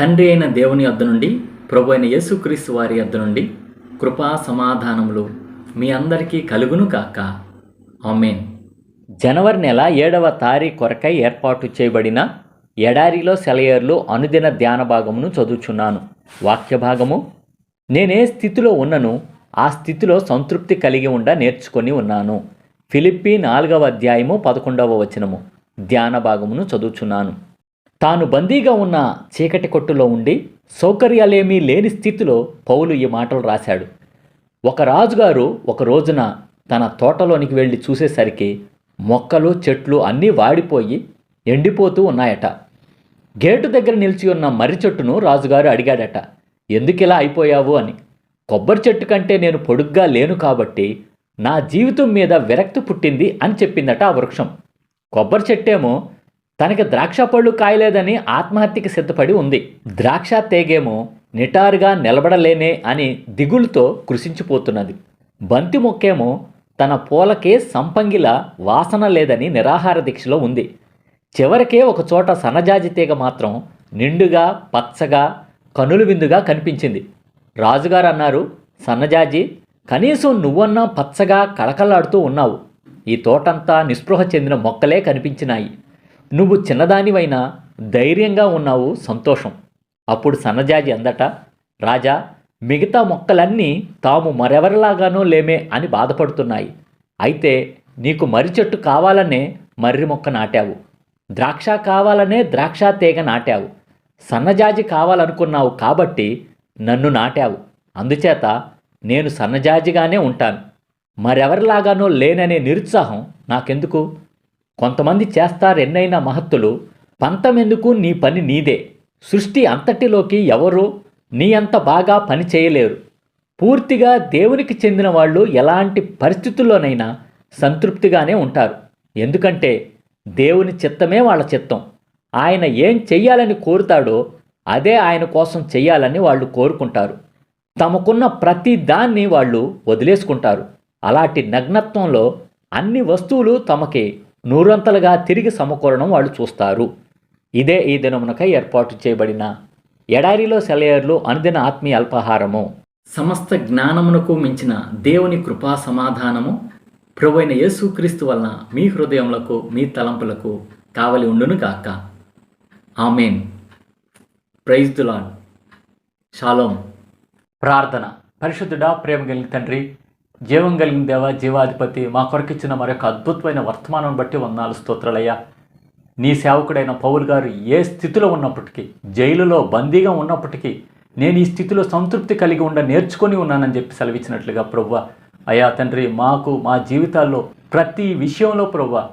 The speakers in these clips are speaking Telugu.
తండ్రి అయిన దేవుని వద్ద నుండి ప్రభు అయిన యేసుక్రీస్తు వారి వద్ద నుండి కృపా సమాధానములు మీ అందరికీ కలుగును కాక ఆమెన్. జనవరి నెల ఏడవ తారీఖు కొరకై ఏర్పాటు చేయబడిన ఎడారిలో సెలయేర్లు అనుదిన ధ్యాన భాగమును చదువుచున్నాను. వాక్య భాగము నేనే స్థితిలో ఉన్నను ఆ స్థితిలో సంతృప్తి కలిగి ఉండ నేర్చుకొని ఉన్నాను. ఫిలిప్పి నాలుగవ అధ్యాయము పదకొండవ వచనము. ధ్యాన భాగమును చదువుచున్నాను. తాను బందీగా ఉన్న చీకటి కొట్టులో ఉండి సౌకర్యాలేమీ లేని స్థితిలో పౌలు ఈ మాటలు రాశాడు. ఒక రాజుగారు ఒక రోజున తన తోటలోనికి వెళ్ళి చూసేసరికి మొక్కలు చెట్లు అన్నీ వాడిపోయి ఎండిపోతూ ఉన్నాయట. గేటు దగ్గర నిలిచి ఉన్న మర్రి చెట్టును రాజుగారు అడిగాడట ఎందుకిలా అయిపోయావు? అని. కొబ్బరి చెట్టు కంటే నేను పొడుగ్గా లేను కాబట్టి నా జీవితం మీద విరక్తి పుట్టింది అని చెప్పిందట ఆ వృక్షం. కొబ్బరి చెట్టేమో తనకి ద్రాక్ష పళ్ళు కాయలేదని ఆత్మహత్యకి సిద్ధపడి ఉంది. ద్రాక్ష తేగేమో నిటారుగా నిలబడలేనే అని దిగులుతో కృషించిపోతున్నది బంతి మొక్కేమో తన పూలకే సంపంగిల వాసన లేదని నిరాహార దీక్షలో ఉంది. చివరికే ఒకచోట సన్నజాజి తీగ మాత్రం నిండుగా పచ్చగా కనులు విందుగా కనిపించింది. రాజుగారు అన్నారు సన్నజాజి కనీసం నువ్వన్నా పచ్చగా కళకళలాడుతూ ఉన్నావు. ఈ తోటంతా నిస్పృహ చెందిన మొక్కలే కనిపించినాయి. నువ్వు చిన్నదానివైనా ధైర్యంగా ఉన్నావు సంతోషం. అప్పుడు సన్నజాజి అందట రాజా మిగతా మొక్కలన్నీ తాము మరెవరిలాగానో లేమే అని బాధపడుతున్నాయి. అయితే నీకు మర్రి చెట్టు కావాలనే మర్రి మొక్క నాటావు. ద్రాక్ష కావాలనే ద్రాక్ష తీగ నాటావు. సన్నజాజి కావాలనుకున్నావు కాబట్టి నన్ను నాటావు. అందుచేత నేను సన్నజాజిగానే ఉంటాను. మరెవరిలాగానో లేననే నిరుత్సాహం నాకెందుకు? కొంతమంది చేస్తారు ఎన్నైనా మహత్తులు పంతమెందుకు నీ పని నీదే? సృష్టి అంతటిలోకి ఎవరు? నీ అంత బాగా పని చేయలేరు. పూర్తిగా దేవునికి చెందిన వాళ్ళు ఎలాంటి పరిస్థితుల్లోనైనా సంతృప్తిగానే ఉంటారు. ఎందుకంటే దేవుని చిత్తమే వాళ్ళ చిత్తం. ఆయన ఏం చెయ్యాలని కోరుతాడో అదే ఆయన కోసం చెయ్యాలని వాళ్ళు కోరుకుంటారు. తమకున్న ప్రతి దాన్ని వాళ్ళు వదిలేసుకుంటారు. అలాంటి నగ్నత్వంలో అన్ని వస్తువులు తమకి. నూరంతలుగా తిరిగి సమకూరడం వాళ్ళు చూస్తారు. ఇదే ఈ దినమునకై ఏర్పాటు చేయబడిన ఎడారిలో సెలయర్లు అనుదిన ఆత్మీయ అల్పాహారము. సమస్త జ్ఞానమునకు మించిన దేవుని కృపా సమాధానము ప్రభువైన యేసుక్రీస్తు వలన మీ హృదయములకు మీ తలంపులకు కావలి ఉండును గాక. Amen. Praise the Lord shalom ప్రార్థన. పరిశుద్ధుడా ప్రేమ కలిగిన తండ్రి జీవం కలిగిన దేవ జీవాధిపతి. మా కొరకిచ్చిన మరొక అద్భుతమైన వర్తమానం బట్టి వందాలు స్తోత్రాలయ్యా. నీ సేవకుడైన పౌల్ గారు ఏ స్థితిలో ఉన్నప్పటికీ జైలులో బందీగా ఉన్నప్పటికీ నేను ఈ స్థితిలో సంతృప్తి కలిగి ఉండ నేర్చుకొని ఉన్నానని చెప్పి సెలవిచ్చినట్లుగా ప్రవ్వ. అయా తండ్రి మాకు మా జీవితాల్లో ప్రతి విషయంలో ప్రవ్వ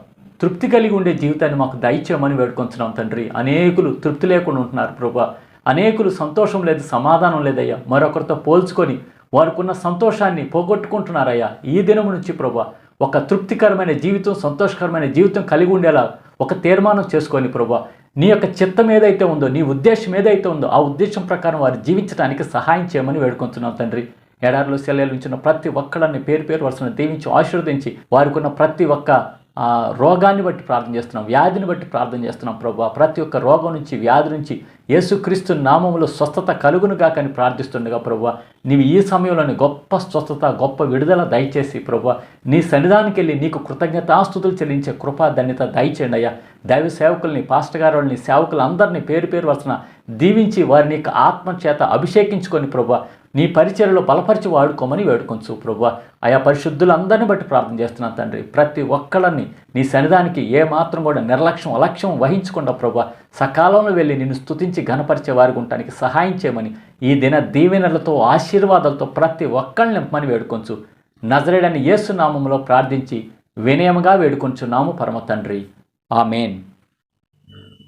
తృప్తి కలిగి ఉండే జీవితాన్ని మాకు దయచేయమని వేడుకొంచున్నాం తండ్రి. అనేకులు తృప్తి లేకుండా ఉంటున్నారు ప్రభా అనేకులు సంతోషం లేదు సమాధానం లేదయ్యా. మరొకరితో పోల్చుకొని వారికున్న సంతోషాన్ని పోగొట్టుకుంటున్నారయ్యా. ఈ దినం నుంచి ప్రభా ఒక తృప్తికరమైన జీవితం సంతోషకరమైన జీవితం కలిగి ఉండేలా ఒక తీర్మానం చేసుకొని ప్రభా. నీ యొక్క చిత్తం ఏదైతే ఉందో నీ ఉద్దేశం ఏదైతే ఉందో ఆ ఉద్దేశం ప్రకారం వారు జీవించడానికి సహాయం చేయమని వేడుకుంటున్నాం తండ్రి. ఎడారిలో సెలవులు ఉంచిన ప్రతి ఒక్కళ్ళని పేరు పేరు వరుసను దీవించి ఆశీర్వదించి వారికి ఉన్న ప్రతి ఒక్క రోగాన్ని బట్టి ప్రార్థన చేస్తున్నాం వ్యాధిని బట్టి ప్రార్థన చేస్తున్నాం ప్రభు. ప్రతి ఒక్క రోగం నుంచి వ్యాధి నుంచి యేసుక్రీస్తు నామంలో స్వస్థత కలుగునుగా కానీ ప్రార్థిస్తుండగా ప్రభు. నీవు ఈ సమయంలోని గొప్ప స్వస్థత గొప్ప విడుదల దయచేసి ప్రభు. నీ సన్నిధానికి వెళ్ళి నీకు కృతజ్ఞతాస్తుతులు చెల్లించే కృపా ధన్యత దయచేయండి అయ్యా. దైవ సేవకుల్ని పాస్టర్ గారు వాళ్ళని సేవకులందరినీ పేరు పేరు వస్తున్న దీవించి వారిని ఆత్మ చేత అభిషేకించుకొని ప్రభు. నీ పరిచయలో బలపరిచి వాడుకోమని వేడుకొంచు ప్రభు ఆయా పరిశుద్ధులందరిని బట్టి ప్రార్థన చేస్తున్నాను తండ్రి. ప్రతి ఒక్కళ్ళని నీ సన్నిధానికి ఏ మాత్రం కూడా నిర్లక్ష్యం అలక్ష్యం వహించకుండా ప్రభు సకాలంలో వెళ్ళి నిన్ను స్తుతించి ఘనపరిచే వారికి ఉండటానికి సహాయం చేయమని ఈ దిన దీవెనలతో ఆశీర్వాదాలతో ప్రతి ఒక్కళ్ళని నింపమని వేడుకొంచు. నజరేడని యేసునామంలో ప్రార్థించి వినయముగా వేడుకొంచున్నాము పరమ తండ్రి. ఆమెన్.